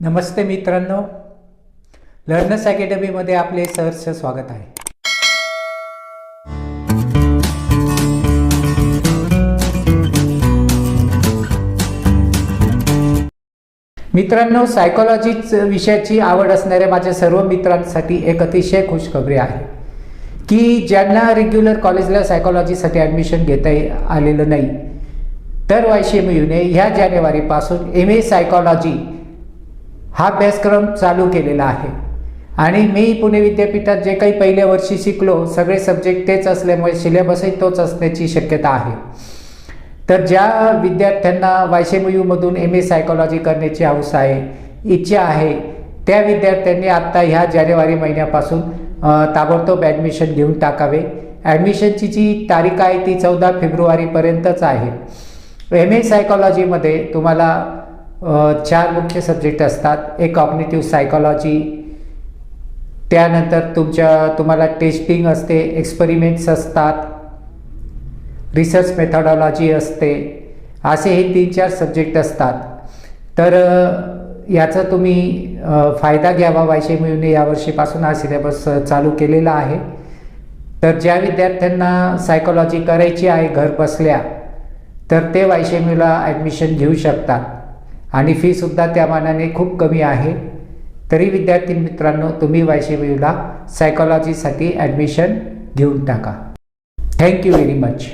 नमस्ते मित्रांनो. लर्नर्स अकॅडमीमध्ये आपले सहर्ष स्वागत आहे. मित्रांनो सायकोलॉजीच विषयाची आवड असणाऱ्या माझ्या सर्व मित्रांसाठी एक अतिशय खुशखबरी आहे की ज्यांना रेग्युलर कॉलेजला सायकोलॉजीसाठी ॲडमिशन घेता ये- आलेलं नाही तर मिळूने ह्या जानेवारीपासून एम ए सायकॉलॉजी हा अभ्यासक्रम चालू केलेला आहे. आणि मी पुणे विद्यापीठात जे काही पहिल्या वर्षी शिकलो सगळे सब्जेक्ट तेच असल्यामुळे सिलेबसही तोच असण्याची शक्यता आहे. तर ज्या विद्यार्थ्यांना वायसेमयूमधून एम ए सायकॉलॉजी करण्याची हौस आहे इच्छा आहे त्या विद्यार्थ्यांनी आत्ता ह्या जानेवारी महिन्यापासून ताबडतोब ॲडमिशन घेऊन टाकावे. ॲडमिशनची जी तारीख आहे ती चौदा फेब्रुवारीपर्यंतच आहे. एम ए सायकॉलॉजीमध्ये तुम्हाला चार मुख्य सब्जेक्ट असतात. एक कॉग्नेटिव्ह सायकॉलॉजी त्यानंतर तुमच्या तुम्हाला टेस्टिंग असते एक्सपेरिमेंट्स असतात रिसर्च मेथॉडॉलॉजी असते. असे हे तीन चार सब्जेक्ट असतात. तर याचा तुम्ही फायदा घ्यावा वायशे मिळून यावर्षीपासून हा सिलेबस चालू केलेला आहे. तर ज्या विद्यार्थ्यांना सायकोलॉजी करायची आहे घर बसल्या तर ते वायशेमीला ॲडमिशन घेऊ शकतात. आणि फीसुद्धा त्या मानाने खूप कमी आहे. तरी विद्यार्थी मित्रांनो तुम्ही वायशेवीला सायकॉलॉजीसाठी ॲडमिशन घेऊन टाका. Thank you very much